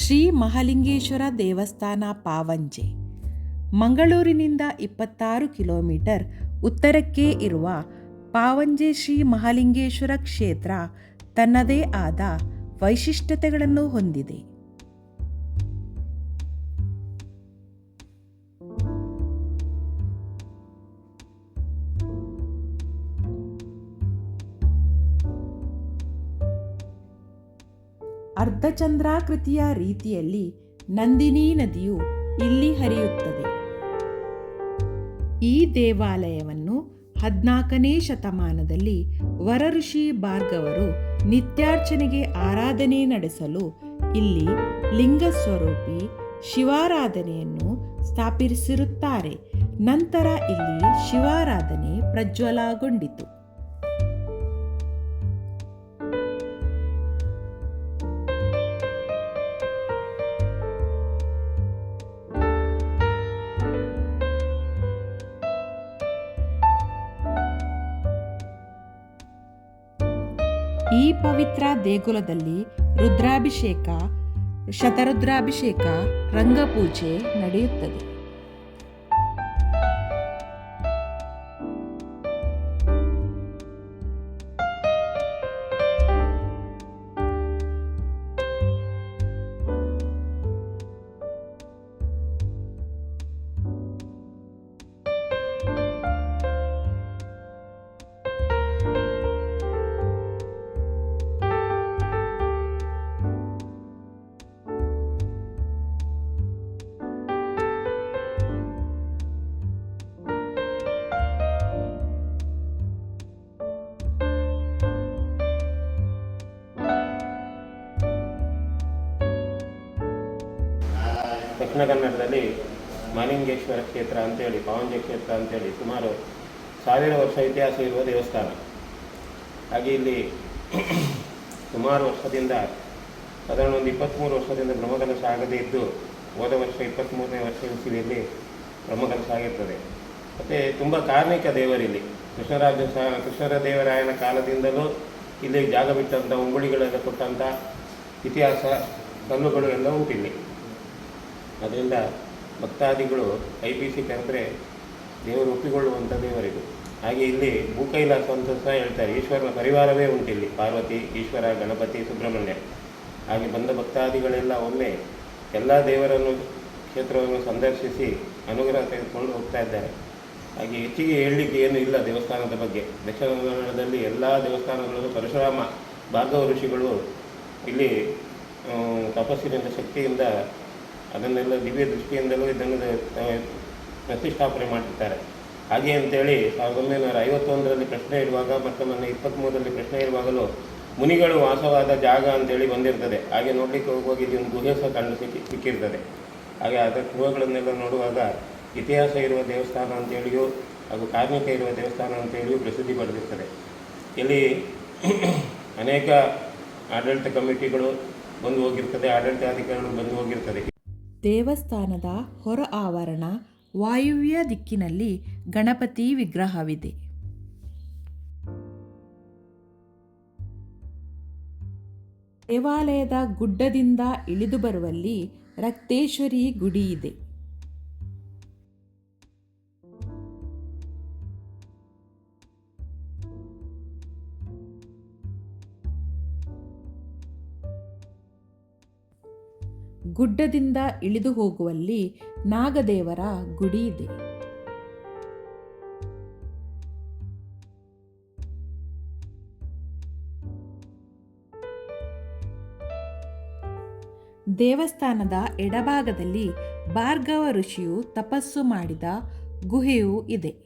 ಶ್ರೀ ಮಹಾಲಿಂಗೇಶ್ವರ ದೇವಸ್ಥಾನ ಪಾವಂಜೆ, ಮಂಗಳೂರಿನಿಂದ ಇಪ್ಪತ್ತಾರು ಕಿಲೋಮೀಟರ್ ಉತ್ತರಕ್ಕೆ ಇರುವ ಪಾವಂಜೆ ಶ್ರೀ ಮಹಾಲಿಂಗೇಶ್ವರ ಕ್ಷೇತ್ರ ತನ್ನದೇ ಆದ ವೈಶಿಷ್ಟ್ಯತೆಗಳನ್ನು ಹೊಂದಿದೆ. ಅರ್ಧಚಂದ್ರಾಕೃತಿಯ ರೀತಿಯಲ್ಲಿ ನಂದಿನಿ ನದಿಯು ಇಲ್ಲಿ ಹರಿಯುತ್ತದೆ. ಈ ದೇವಾಲಯವನ್ನು ಹದಿನಾಲ್ಕನೇ ಶತಮಾನದಲ್ಲಿ ವರಋಷಿ ಭಾರ್ಗವರು ನಿತ್ಯಾರ್ಚನೆಗೆ ಆರಾಧನೆ ನಡೆಸಲು ಇಲ್ಲಿ ಲಿಂಗ ಸ್ವರೂಪಿ ಶಿವಾರಾಧನೆಯನ್ನು ಸ್ಥಾಪಿಸಿರುತ್ತಾರೆ. ನಂತರ ಇಲ್ಲಿ ಶಿವಾರಾಧನೆ ಪ್ರಜ್ವಲಗೊಂಡಿತು. ಈ ಪವಿತ್ರ ದೇಗುಲದಲ್ಲಿ ರುದ್ರಾಭಿಷೇಕ ಶತರುದ್ರಾಭಿಷೇಕ ರಂಗಪೂಜೆ ನಡೆಯುತ್ತದೆ. ದಕ್ಷಿಣ ಕನ್ನಡದಲ್ಲಿ ಮಾಲಿಂಗೇಶ್ವರ ಕ್ಷೇತ್ರ ಅಂತೇಳಿ, ಪಾವಂಜ ಕ್ಷೇತ್ರ ಅಂತೇಳಿ ಸುಮಾರು ಸಾವಿರ ವರ್ಷ ಇತಿಹಾಸ ಇರುವ ದೇವಸ್ಥಾನ. ಹಾಗೆ ಇಲ್ಲಿ ಸುಮಾರು ವರ್ಷದಿಂದ, ಸಾಧಾರಣ ಒಂದು ಇಪ್ಪತ್ತ್ಮೂರು ವರ್ಷದಿಂದ ಬ್ರಹ್ಮಕಲಶ ಆಗದೇ ಇದ್ದು, ಹೋದ ವರ್ಷ ಇಪ್ಪತ್ತ್ಮೂರನೇ ವರ್ಷ ಇಲ್ಲಿ ಬ್ರಹ್ಮಕಲಶ ಆಗಿರ್ತದೆ. ಮತ್ತು ತುಂಬ ಕಾರ್ಮಿಕ ದೇವರಿಲ್ಲಿ ಕೃಷ್ಣರಾಜ ದೇವರಾಯನ ಕಾಲದಿಂದಲೂ ಇಲ್ಲಿ ಜಾಗ ಬಿಟ್ಟಂಥ ಉಂಗುಳಿಗಳೆಲ್ಲ ಕೊಟ್ಟಂಥ ಇತಿಹಾಸ ಕಲ್ಲುಗಳು ಎಲ್ಲ ಉಂಟಿಲ್ಲಿ. ಅದರಿಂದ ಭಕ್ತಾದಿಗಳು ಐ ಪಿ ಸಿ ಕರೆದ್ರೆ ದೇವರು ಒಪ್ಪಿಕೊಳ್ಳುವಂಥ ದೇವರಿದು. ಹಾಗೆ ಇಲ್ಲಿ ಭೂಕೈಲಾಸ ಅಂತ ಸಹ ಹೇಳ್ತಾರೆ. ಈಶ್ವರನ ಪರಿವಾರವೇ ಉಂಟಿಲ್ಲಿ ಪಾರ್ವತಿ, ಈಶ್ವರ, ಗಣಪತಿ, ಸುಬ್ರಹ್ಮಣ್ಯ. ಹಾಗೆ ಬಂದ ಭಕ್ತಾದಿಗಳೆಲ್ಲ ಒಮ್ಮೆ ಎಲ್ಲ ದೇವರನ್ನು ಕ್ಷೇತ್ರವನ್ನು ಸಂದರ್ಶಿಸಿ ಅನುಗ್ರಹ ತೆಗೆದುಕೊಂಡು ಹೋಗ್ತಾ ಇದ್ದಾರೆ. ಹಾಗೆ ಹೆಚ್ಚಿಗೆ ಹೇಳಲಿಕ್ಕೆ ಏನು ಇಲ್ಲ ದೇವಸ್ಥಾನದ ಬಗ್ಗೆ. ದಕ್ಷಿಣ ಕನ್ನಡದಲ್ಲಿ ಎಲ್ಲ ದೇವಸ್ಥಾನಗಳಲ್ಲೂ ಪರಶುರಾಮ, ಭಾರ್ಗವ ಋಷಿಗಳು ಇಲ್ಲಿ ತಪಸ್ಸಿನಿಂದ ಶಕ್ತಿಯಿಂದ ಅದನ್ನೆಲ್ಲ ದಿವ್ಯ ದೃಷ್ಟಿಯಿಂದಲೂ ಇದನ್ನು ಪ್ರತಿಷ್ಠಾಪನೆ ಮಾಡಿರ್ತಾರೆ ಹಾಗೆ ಅಂತೇಳಿ ಸಾವಿರದ ಒಂಬೈನೂರ ಐವತ್ತೊಂದರಲ್ಲಿ ಪ್ರಶ್ನೆ ಇರುವಾಗ ಮತ್ತು ಮೊನ್ನೆ ಇಪ್ಪತ್ತ್ಮೂರರಲ್ಲಿ ಪ್ರಶ್ನೆ ಇರುವಾಗಲೂ ಮುನಿಗಳು ವಾಸವಾದ ಜಾಗ ಅಂತೇಳಿ ಬಂದಿರ್ತದೆ. ಹಾಗೆ ನೋಡಲಿಕ್ಕೆ ಹೋಗುವಾಗ ಇದೊಂದು ಗುಹೆ ಸಹ ಕಂಡು ಸಿಕ್ಕಿ, ಸಿಕ್ಕಿರ್ತದೆ. ಹಾಗೆ ಅದರ ಗುಹೆಗಳನ್ನೆಲ್ಲ ನೋಡುವಾಗ ಇತಿಹಾಸ ಇರುವ ದೇವಸ್ಥಾನ ಅಂತೇಳಿಯೂ ಹಾಗೂ ಕಾರ್ಮಿಕ ಇರುವ ದೇವಸ್ಥಾನ ಅಂತೇಳಿಯೂ ಪ್ರಸಿದ್ಧಿ ಪಡೆದಿರ್ತದೆ. ಇಲ್ಲಿ ಅನೇಕ ಆಡಳಿತ ಕಮಿಟಿಗಳು ಬಂದು ಹೋಗಿರ್ತದೆ, ಆಡಳಿತಾಧಿಕಾರಿಗಳು ಬಂದು ಹೋಗಿರ್ತದೆ. ದೇವಸ್ಥಾನದ ಹೊರ ಆವರಣ ವಾಯುವ್ಯ ದಿಕ್ಕಿನಲ್ಲಿ ಗಣಪತಿ ವಿಗ್ರಹವಿದೆ. ದೇವಾಲಯದ ಗುಡ್ಡದಿಂದ ಇಳಿದು ಬರುವಲ್ಲಿ ರಕ್ತೇಶ್ವರಿ ಗುಡಿ ಇದೆ. ಗುಡ್ಡದಿಂದ ಇಳಿದು ಹೋಗುವಲ್ಲಿ ನಾಗದೇವರ ಗುಡಿ ಇದೆ. ದೇವಸ್ಥಾನದ ಎಡಭಾಗದಲ್ಲಿ ಭಾರ್ಗವ ಋಷಿಯು ತಪಸ್ಸು ಮಾಡಿದ ಗುಹೆಯೂ ಇದೆ.